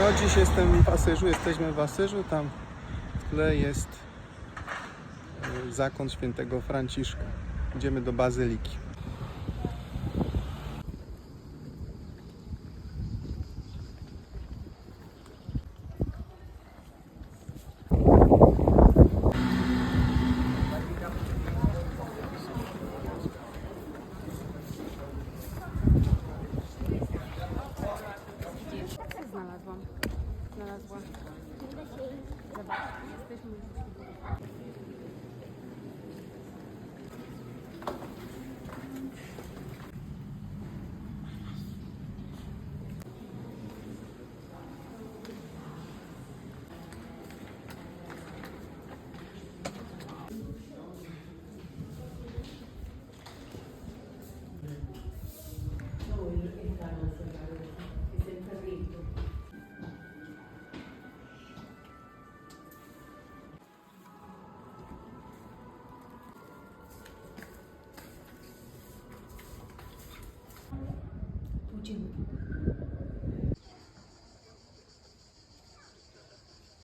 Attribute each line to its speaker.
Speaker 1: No dziś jestem w Asyżu, jesteśmy w Asyżu, tam w tle jest y, zakon świętego Franciszka. Idziemy do Bazyliki.
Speaker 2: Znalazłam. Znalazłam. Zobacz, jesteśmy 지 금.